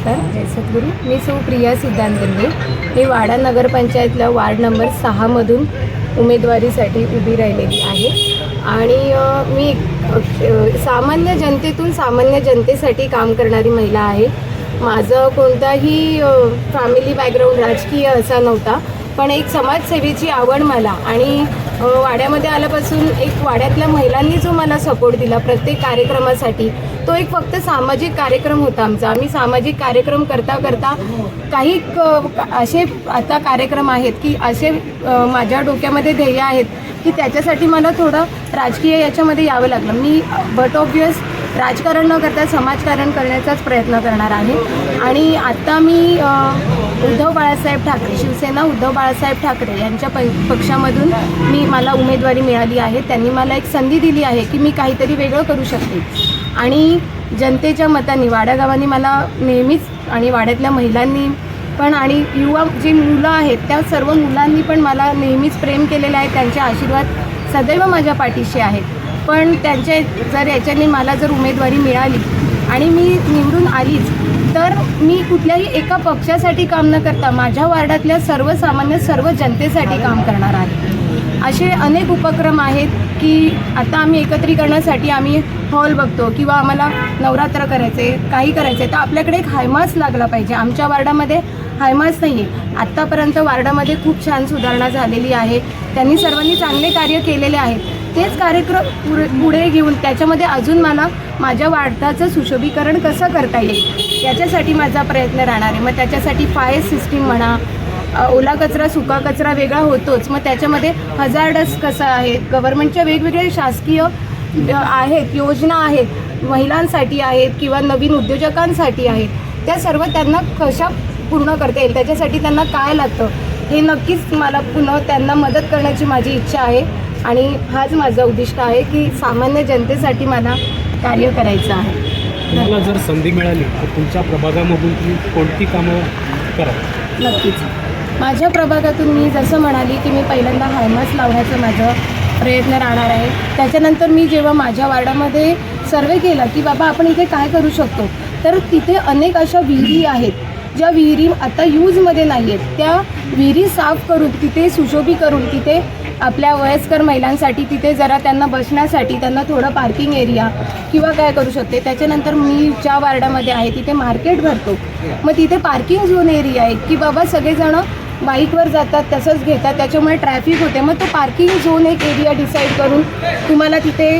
नमस्कार. जय सद्गुरू. मी सुप्रिया सिद्धांत गंगे मी वाडा नगरपंचायतला वार्ड नंबर सहामधून उमेदवारीसाठी उभी राहिलेली आहे. आणि मी सामान्य जनतेतून सामान्य जनतेसाठी काम करणारी महिला आहे. माझं कोणताही फॅमिली बॅकग्राऊंड राजकीय असा नव्हता पण एक समाजसेवेची आवड मला आणि वाड्यामध्ये आल्यापासून एक वाड्यातल्या महिलांनी जो मला सपोर्ट दिला प्रत्येक कार्यक्रमासाठी तो एक फक्त सामाजिक कार्यक्रम होता आमचा. आम्ही सामाजिक कार्यक्रम करता करता काही असे आता कार्यक्रम आहेत की असे माझ्या डोक्यामध्ये ध्येय आहेत की त्याच्यासाठी मला थोडं राजकीय याच्यामध्ये यावं लागलं. मी बट ऑबियस राजकारण न करता समाजकारण करण्याचाच प्रयत्न करणार आहे. आणि आत्ता मी उद्धव बाळासाहेब ठाकरे शिवसेना उद्धव बाळासाहेब ठाकरे यांच्या प पक्षामधून मी मला उमेदवारी मिळाली आहे. त्यांनी मला एक संधी दिली आहे की मी काहीतरी वेगळं करू शकते. आणि जनतेच्या मतांनी वाड्यागावांनी मला नेहमीच आणि वाड्यातल्या महिलांनी पण आणि युवा जी मुलं आहेत त्या सर्व मुलांनी पण मला नेहमीच प्रेम केलेलं आहे. त्यांचे आशीर्वाद सदैव माझ्या पाठीशी आहेत. पण त्यांचे जर याच्याने मला जर उमेदवारी मिळाली आणि मी निवडून आलीच तर मी कुठल्याही एका पक्षासाठी काम न करता माझ्या वार्डातल्या सर्वसामान्य सर्व जनतेसाठी काम करणार आहे. असे अनेक उपक्रम आहेत की आता आम्ही एकत्रीकरणासाठी आम्ही हॉल बघतो किंवा आम्हाला नवरात्र करायचे काही करायचे तर आपल्याकडे एक हायमास लागला पाहिजे. आमच्या वार्डामध्ये हायमास नाही आहे आत्तापर्यंत वार्डामध्ये खूप छान सुधारणा झालेली आहे. त्यांनी सर्वांनी चांगले कार्य केलेले आहेत तेच कार्यक्रम पुढे पुढे घेऊन त्याच्यामध्ये अजून मला माझ्या वार्डाचं सुशोभीकरण कसं करता येईल याच्यासाठी माझा प्रयत्न राहणार आहे. मग त्याच्यासाठी फायर सिस्टीम म्हणा ओला कचरा सुका कचरा वेगळा होतोच. मग त्याच्यामध्ये हजार्डस कसं आहे? गव्हर्नमेंटच्या वेगवेगळे शासकीय आहेत योजना आहेत महिलांसाठी आहेत किंवा नवीन उद्योजकांसाठी आहेत. त्या सर्व त्यांना कशा पूर्ण करता येईल? त्याच्यासाठी त्यांना काय लागतं? हे नक्कीच मला पुन्हा त्यांना मदत करण्याची माझी इच्छा आहे. आणि हाच माझा उद्दिष्ट आहे की सामान्य जनतेसाठी मला कार्य करायचं आहे. तुम्हाला जर संधी मिळाली तर तुमच्या प्रभागामधून तुम्ही कोणती कामं कराल? नक्कीच. माझ्या प्रभागातून मी जसं म्हणाली की मी पहिल्यांदा हायमास लावण्याचं माझं प्रयत्न राहणार आहे. त्याच्यानंतर मी जेव्हा माझ्या वार्डामध्ये सर्वे केला की बाबा आपण इथे काय करू शकतो तर तिथे अनेक अशा विहिरी आहेत ज्या विहिरी आता यूजमध्ये नाही आहेत त्या विहिरी साफ करून तिथे सुशोभी करून तिथे आपल्या वयस्कर महिलांसाठी तिथे जरा त्यांना बसण्यासाठी त्यांना थोडं पार्किंग एरिया किंवा काय करू शकते. त्याच्यानंतर मी ज्या वार्डामध्ये आहे तिथे मार्केट भरतो. मग तिथे पार्किंग झोन एरिया आहे की बाबा सगळेजणं बाईकवर जातात तसंच घेतात. त्याच्यामुळे ट्रॅफिक होते. मग तो पार्किंग झोन एक एरिया डिसाईड करून तुम्हाला तिथे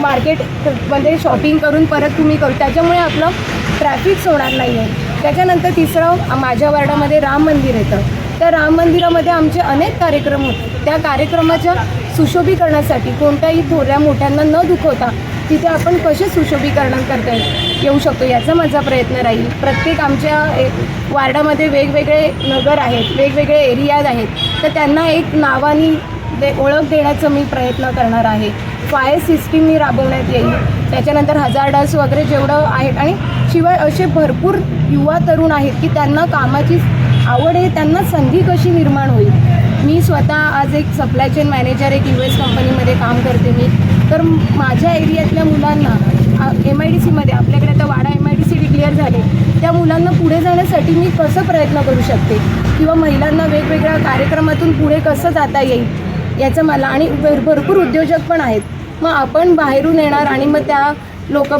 मार्केटमध्ये शॉपिंग करून परत तुम्ही करू. त्याच्यामुळे आपलं ट्रॅफिक्स होणार नाही आहे त्याच्यानंतर तिसरं माझ्या वार्डामध्ये राम मंदिर येतं. त्या राम मंदिरामध्ये आमचे अनेक कार्यक्रम होते. त्या कार्यक्रमाच्या सुशोभीकरणासाठी कोणत्याही थोड्या मोठ्यांना न दुखवता तिथे आपण कसे सुशोभीकरण करता येईल येऊ शकतो याचा माझा प्रयत्न राहील. प्रत्येक आमच्या वार्डामध्ये वेगवेगळे नगर आहेत वेगवेगळे एरियाज आहेत तर त्यांना एक नावानी दे ओळख देण्याचं मी प्रयत्न करणार आहे. फायर सिस्टीम मी राबवण्यात येईल. त्याच्यानंतर हजार्डस वगैरे जेवढं आहेत आणि शिवाय असे भरपूर युवा तरुण आहेत की त्यांना कामाची आवड आहे त्यांना संधी कशी निर्माण होईल? मी स्वतः आज एक सप्लाय चेन मॅनेजर एक यू एस कंपनीमध्ये काम करते मी. तर माझ्या एरियातल्या मुलांना एम आय डी सीमध्ये आपल्याकडे आता Wada M I D C declare झाले त्या मुलांना पुढे जाण्यासाठी मी कसं प्रयत्न करू शकते? किंवा महिलांना वेगवेगळ्या कार्यक्रमातून पुढे कसं जाता येईल? याचं मला आणि भर भरपूर उद्योजक पण आहेत. मग आपण बाहेरून येणार आणि मग त्या लोक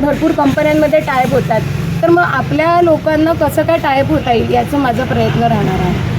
भरपूर कंपन्यांमध्ये टायप होतात. तर मग आपल्या लोकांना कसं काय टायप होता येईल याचा माझा प्रयत्न राहणार आहे.